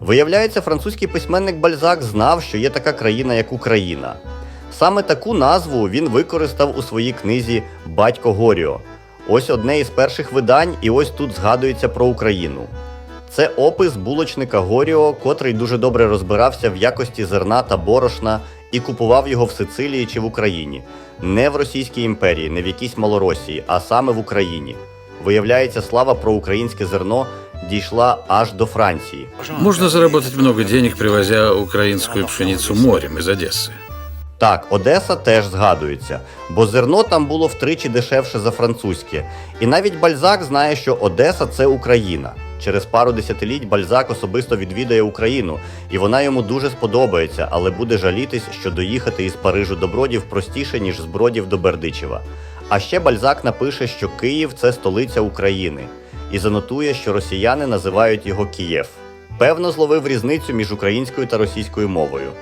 Виявляється, французький письменник Бальзак знав, що є така країна, як Україна. Саме таку назву він використав у своїй книзі Батько Горіо. Ось одне із перших видань, і ось тут згадується про Україну. Це опис булочника Горіо, котрий дуже добре розбирався в якості зерна та борошна і купував його в Сицилії чи в Україні. Не в Російській імперії, не в якійсь Малоросії, а саме в Україні. Виявляється, слава про українське зерно дійшла аж до Франції. Можно заработать много денег, привозя украинскую пшеницу морем из Одессы. Так, Одеса теж згадується, бо зерно там було втричі дешевше за французьке. І навіть Бальзак знає, що Одеса це Україна. Через пару десятиліть Бальзак особисто відвідає Україну, і вона йому дуже сподобається, але буде жалітись, що доїхати із Парижу до Бродів простіше, ніж з Бродів до Бердичева. А ще Бальзак напише, що Київ це столиця України, і занотує, що росіяни називають його Києв. Певно, зловив різницю між українською та російською мовою.